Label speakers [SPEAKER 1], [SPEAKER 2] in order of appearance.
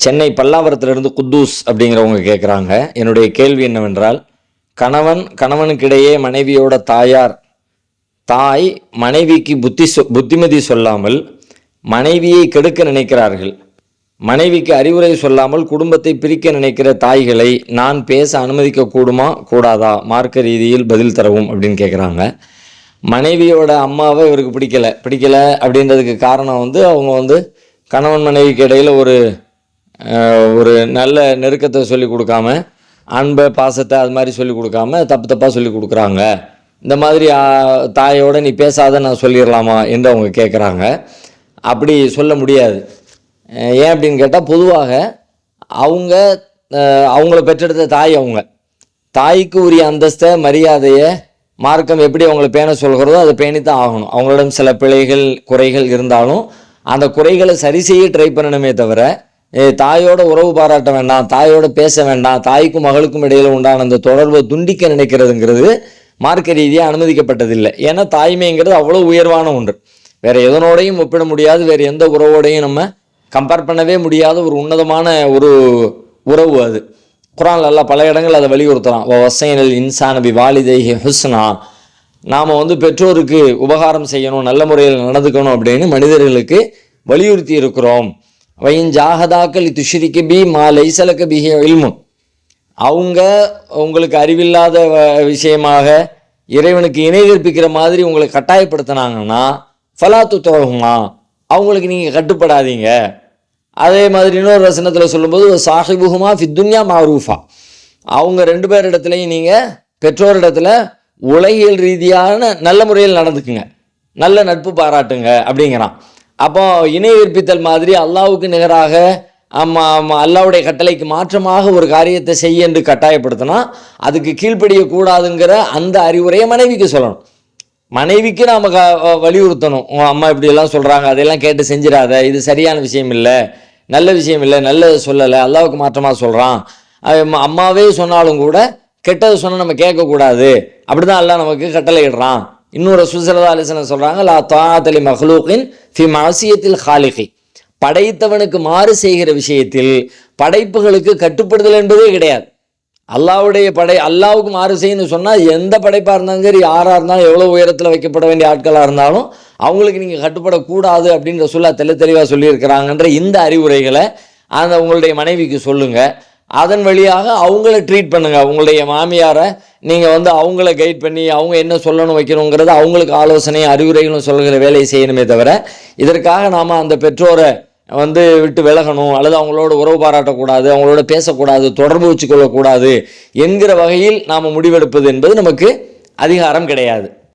[SPEAKER 1] சென்னை பல்லாவரத்திலிருந்து குத்தூஸ் அப்படிங்கிறவங்க கேட்குறாங்க என்னுடைய கேள்வி என்னவென்றால் கணவன் கணவனுக்கிடையே மனைவியோட தாயார் தாய் மனைவிக்கு புத்தி சொ புத்திமதி சொல்லாமல் மனைவியை கெடுக்க நினைக்கிறார்கள். மனைவிக்கு அறிவுரை சொல்லாமல் குடும்பத்தை பிரிக்க நினைக்கிற தாய்களை நான் பேச அனுமதிக்க கூடுமா கூடாதா? மார்க்க ரீதியில் பதில் தரவும் அப்படின்னு கேட்குறாங்க மனைவியோட அம்மாவை இவருக்கு பிடிக்கல. பிடிக்கல அப்படின்றதுக்கு காரணம் வந்து அவங்க வந்து கணவன் மனைவிக்கு இடையில் ஒரு ஒரு நல்ல நெருக்கத்தை சொல்லி கொடுக்காம அன்பை பாசத்தை அது மாதிரி சொல்லி கொடுக்காம தப்பு தப்பாக சொல்லி கொடுக்குறாங்க. இந்த மாதிரி தாயோட நீ பேசாத நான் சொல்லிடலாமா என்று அவங்க கேட்குறாங்க அப்படி சொல்ல முடியாது. ஏன் அப்படின்னு கேட்டால் பொதுவாக அவங்க அவங்கள பெற்றெடுத்த தாய் அவங்க. தாய்க்கு உரிய அந்தஸ்தை மரியாதையை மார்க்கம் எப்படி அவங்கள பேண சொல்கிறதோ அதை பேணித்தான் ஆகணும். அவங்களிடம் சில பிழைகள் குறைகள் இருந்தாலும் அந்த குறைகளை சரி செய்ய ட்ரை பண்ணணுமே தவிர தாயோட உறவு பாராட்ட வேண்டாம் தாயோட பேச வேண்டாம் தாய்க்கும் மகளுக்கும் இடையில உண்டான அந்த தொடர்பை துண்டிக்க நினைக்கிறதுங்கிறது மார்க்க ரீதியாக அனுமதிக்கப்பட்டதில்லை. ஏன்னா தாய்மைங்கிறது அவ்வளோ உயர்வான ஒன்று. வேற எதனோடையும் ஒப்பிட முடியாது வேற எந்த உறவோடையும் நம்ம கம்பேர் பண்ணவே முடியாத ஒரு உன்னதமான ஒரு உறவு அது. குரான் எல்லாம் பல இடங்கள் அதை வலியுறுத்தலாம். வசைனல் இன்சானபி வாலிதை ஹுஸ்னா. நாம் வந்து பெற்றோருக்கு உபகாரம் செய்யணும் நல்ல முறையில் நடந்துக்கணும் அப்படின்னு மனிதர்களுக்கு வலியுறுத்தி இருக்கிறோம். வயின் ஜாகதாக்கள் துஷிரிக்கு பி மா லைசலக்கு பிஹி இல்முன் அவங்க உங்களுக்கு அறிவில்லாத வ- விஷயமாக இறைவனுக்கு இணை கற்பிக்கிற மாதிரி உங்களை கட்டாயப்படுத்தினாங்கன்னா ஃபலாத்து தோகுமா அவங்களுக்கு நீங்கள் கட்டுப்படாதீங்க அதே மாதிரி இன்னொரு வசனத்தில் சொல்லும்போது சாஹிபுகுமா ஃபித்துன்யா மாரூஃபா அவங்க ரெண்டு பேர் இடத்துலையும் நீங்கள் பெற்றோரிடத்துல உலகியல் ரீதியான நல்ல முறையில் நடந்துக்குங்க நல்ல நட்பு பாராட்டுங்க அப்படிங்கிறான் அப்போ இணை கற்பித்தல் மாதிரி அல்லாவுக்கு நிகராக ஆமாம் அல்லாவுடைய கட்டளைக்கு மாற்றமாக ஒரு காரியத்தை செய்ய என்று கட்டாயப்படுத்தினா அதுக்கு கீழ்ப்படியக்கூடாதுங்கிற அந்த அறிவுரையை மனைவிக்கு சொல்லணும். மனைவிக்கு நாம் க வலியுறுத்தணும். உன் அம்மா இப்படியெல்லாம் சொல்கிறாங்க அதையெல்லாம் கேட்டு செஞ்சிடாத இது சரியான விஷயம் இல்லை நல்ல விஷயம் இல்லை நல்லது சொல்லலை அல்லாவுக்கு மாற்றமாக சொல்கிறான் அம்மாவே சொன்னாலும் கூட கெட்டது சொன்னால் நம்ம கேட்கக்கூடாது. அப்படி தான் அல்லாஹ் நமக்கு கட்டளையிடுறான். இன்னொரு சுசலதா அலிசனம் சொல்கிறாங்க லா தாத்தலி மஹ்லூக்கின் ஃபி மாசியத்தில் ஹாலிகி. படைத்தவனுக்கு மாறு செய்கிற விஷயத்தில் படைப்புகளுக்கு கட்டுப்படுதல் என்பதே கிடையாது. அல்லாவுடைய படை அல்லாவுக்கு மாறு செய்யணும்னு சொன்னால் எந்த படைப்பாக இருந்தாலும் சரி யாராக இருந்தாலும் எவ்வளோ உயரத்தில் வைக்கப்பட வேண்டிய ஆட்களாக இருந்தாலும் அவங்களுக்கு நீங்கள் கட்டுப்படக்கூடாது அப்படின்ற சொல்ல தெளி தெளிவாக சொல்லியிருக்கிறாங்கன்ற இந்த அறிவுரைகளை அந்த உங்களுடைய மனைவிக்கு சொல்லுங்கள் அதன் வழியாக அவங்கள ட்ரீட் பண்ணுங்கள் உங்களுடைய மாமியாரை நீங்கள் வந்து அவங்கள கைட் பண்ணி அவங்க என்ன சொல்லணும் வைக்கணுங்கிறத அவங்களுக்கு ஆலோசனை அறிவுரைகளும் சொல்கிற வேலையை செய்யணுமே தவிர இதற்காக நாம் அந்த பெற்றோரை வந்து விட்டு விலகணும் அல்லது அவங்களோட உறவு பாராட்டக்கூடாது அவங்களோட பேசக்கூடாது தொடர்பு வச்சுக்கொள்ளக்கூடாது என்கிற வகையில் நாம் முடிவெடுப்பது என்பது நமக்கு அதிகாரம் கிடையாது.